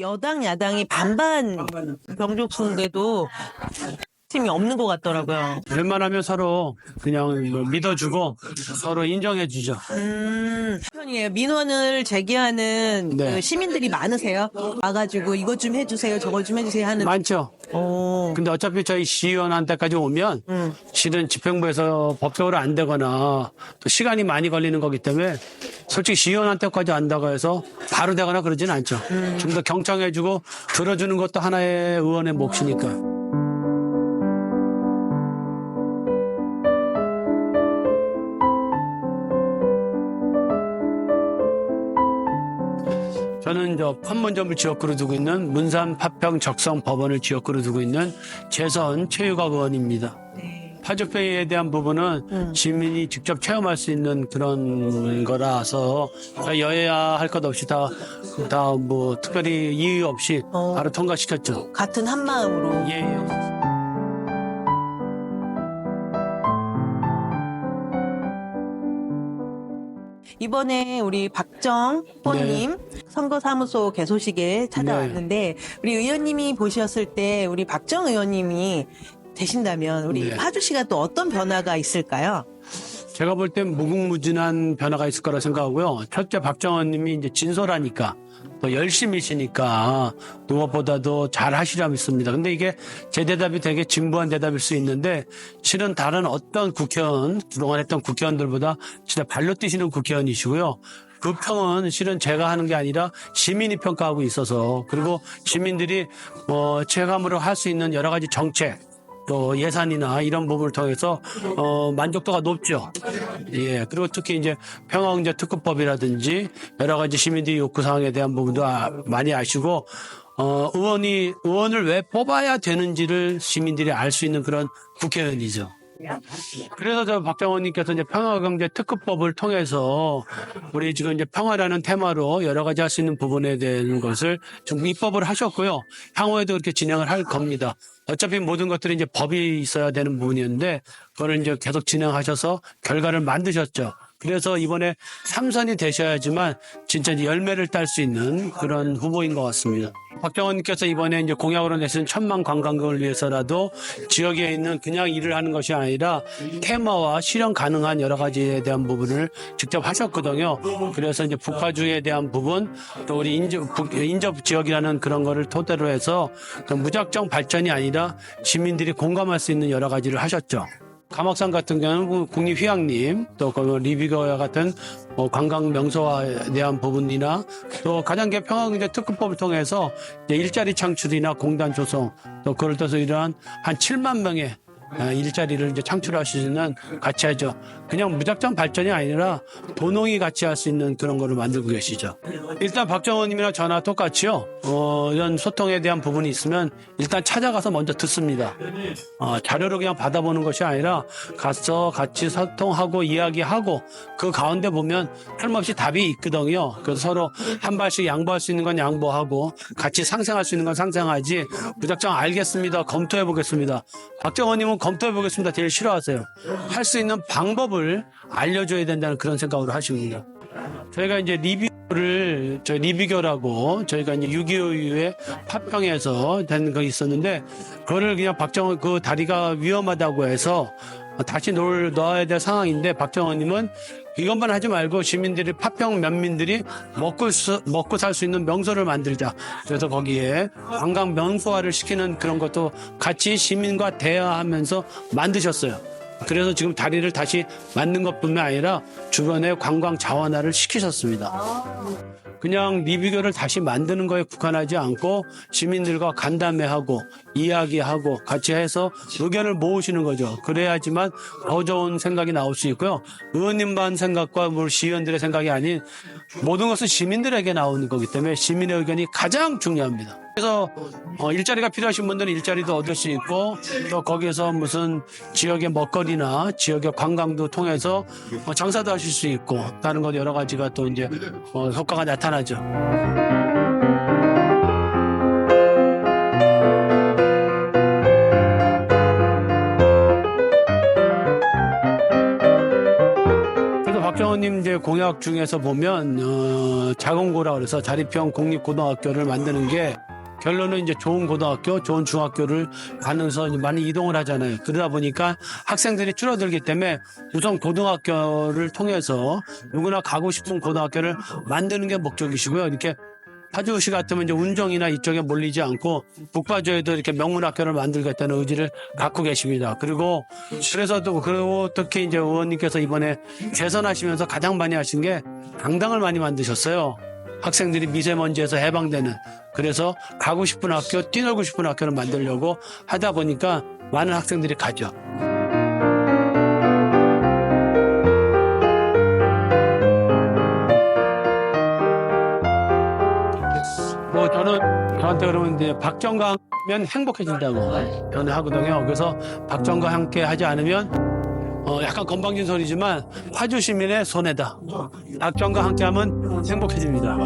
여당 야당이 반반 병족수인데도 팀이 없는 것 같더라고요. 웬만하면 서로 그냥 뭐 믿어주고 서로 인정해주죠. 음, 편이에요. 민원을 제기하는 네. 그 시민들이 많으세요. 와가지고 이것 좀 해주세요, 저것 좀 해주세요 하는. 많죠. 오, 근데 어차피 저희 시의원한테까지 오면 음. 실은 집행부에서 법적으로 안 되거나 또 시간이 많이 걸리는 거기 때문에 솔직히 시의원한테까지 안다고 해서 바로 되거나 그러진 않죠. 좀 더 경청해주고 들어주는 것도 하나의 의원의 몫이니까. 저는 저 판문점을 지역구로 두고 있는 문산 파평 적성 법원을 지역구로 두고 있는 재선 체육학 의원입니다. 네. 파주페이에 대한 부분은 시민이 직접 체험할 수 있는 그런 거라서 여야 할 것 없이 다 다 뭐 특별히 이의 없이 어. 바로 통과시켰죠. 같은 한 마음으로. 예, 예. 이번에 우리 박정 후보님 네. 선거사무소 개소식에 찾아왔는데 우리 의원님이 보셨을 때 우리 박정 의원님이 되신다면 우리 네. 파주시가 또 어떤 변화가 있을까요? 제가 볼 땐 무궁무진한 변화가 있을 거라 생각하고요. 첫째 박정원 님이 이제 진솔하니까 또 열심히시니까 무엇보다도 잘 하시리라 믿습니다. 근데 이게 제 대답이 되게 진부한 대답일 수 있는데 실은 다른 어떤 국회의원, 그동안 했던 국회의원들보다 진짜 발로 뛰시는 국회의원이시고요. 그 평은 실은 제가 하는 게 아니라 시민이 평가하고 있어서 그리고 시민들이 뭐 체감으로 할 수 있는 여러 가지 정책 또 예산이나 이런 부분을 통해서 어 만족도가 높죠. 예. 그리고 특히 이제 평화경제 특급법이라든지 여러 가지 시민들이 요구 사항에 대한 부분도 아- 많이 아시고 어 의원이 의원을 왜 뽑아야 되는지를 시민들이 알 수 있는 그런 국회의원이죠. 그래서 저 박정원님께서 이제 평화경제 특급법을 통해서 우리 지금 이제 평화라는 테마로 여러 가지 할 수 있는 부분에 대한 것을 좀 입법을 하셨고요. 향후에도 그렇게 진행을 할 겁니다. 어차피 모든 것들이 이제 법이 있어야 되는 부분이었는데 그거를 이제 계속 진행하셔서 결과를 만드셨죠. 그래서 이번에 삼선이 되셔야지만 진짜 열매를 딸 수 있는 그런 후보인 것 같습니다. 박정원님께서 이번에 이제 공약으로 내신 천만 관광객을 위해서라도 지역에 있는 그냥 일을 하는 것이 아니라 테마와 실현 가능한 여러 가지에 대한 부분을 직접 하셨거든요. 그래서 이제 북파주에 대한 부분 또 우리 인접, 북- 인접 지역이라는 그런 거를 토대로 해서 그 무작정 발전이 아니라 시민들이 공감할 수 있는 여러 가지를 하셨죠. 감옥산 같은 경우는 국립휴양림 또 그 리비거와 같은 뭐 관광 명소에 대한 부분이나 또 가장 개평화경제 특급법을 통해서 이제 일자리 창출이나 공단 조성 또 그걸 떠서 이러한 한 7만 명의 아, 일자리를 이제 창출할 수 있는 같이 하죠. 그냥 무작정 발전이 아니라 도농이 같이 할 수 있는 그런 거를 만들고 계시죠. 일단 박정원님이나 저나 똑같이요. 어, 이런 소통에 대한 부분이 있으면 일단 찾아가서 먼저 듣습니다. 어, 자료를 그냥 받아보는 것이 아니라 가서 같이 소통하고 이야기하고 그 가운데 보면 틀림없이 답이 있거든요. 그래서 서로 한 발씩 양보할 수 있는 건 양보하고 같이 상생할 수 있는 건 상생하지 무작정 알겠습니다. 검토해 보겠습니다. 박정원님은 검토해 보겠습니다. 제일 싫어하세요. 할 수 있는 방법을 알려줘야 된다는 그런 생각으로 하십니다. 저희가 이제 리뷰를 저희 리뷰교라고 저희가 이제 6.25 이후에 파평에서 된 거 있었는데 그거를 그냥 박정원 그 다리가 위험하다고 해서 다시 놓을 넣어야 될 상황인데 박정원님은 이것만 하지 말고 시민들이 파평 면민들이 먹고 수- 먹고 살 수 있는 명소를 만들자. 그래서 거기에 관광 명소화를 시키는 그런 것도 같이 시민과 대화하면서 만드셨어요. 그래서 지금 다리를 다시 만든 것뿐만 아니라 주변에 관광 자원화를 시키셨습니다. 그냥 리뷰교를 다시 만드는 거에 국한하지 않고 시민들과 간담회하고 이야기하고 같이 해서 의견을 모으시는 거죠. 그래야지만 더 좋은 생각이 나올 수 있고요. 의원님만 생각과 뭐 시의원들의 생각이 아닌 모든 것은 시민들에게 나오는 거기 때문에 시민의 의견이 가장 중요합니다. 그래서 어, 일자리가 필요하신 분들은 일자리도 얻을 수 있고 또 거기에서 무슨 지역의 먹거리나 지역의 관광도 통해서 어, 장사도 하실 수 있고 다른 것 여러 가지가 또 이제 어, 효과가 나타 나죠. 그래서 국민의힘 이제 공약 중에서 보면 어, 자공고라 그래서 자립형 공립고등학교를 만드는 게 결론은 이제 좋은 고등학교, 좋은 중학교를 가면서 많이 이동을 하잖아요. 그러다 보니까 학생들이 줄어들기 때문에 우선 고등학교를 통해서 누구나 가고 싶은 고등학교를 만드는 게 목적이시고요. 이렇게 파주시 같으면 이제 운정이나 이쪽에 몰리지 않고 북파주에도 이렇게 명문학교를 만들겠다는 의지를 갖고 계십니다. 그리고 그래서 또 그리고 특히 이제 의원님께서 이번에 재선하시면서 가장 많이 하신 게 강당을 많이 만드셨어요. 학생들이 미세먼지에서 해방되는 그래서 가고 싶은 학교, 뛰놀고 싶은 학교를 만들려고 하다 보니까 많은 학생들이 가죠. 뭐 저는 저한테 그러면 이제 박정과 하면 행복해진다고 저는 하거든요. 그래서 박정과 함께 하지 않으면 어 약간 건방진 소리지만 파주 시민의 손해다. 박정과 함께하면 행복해집니다.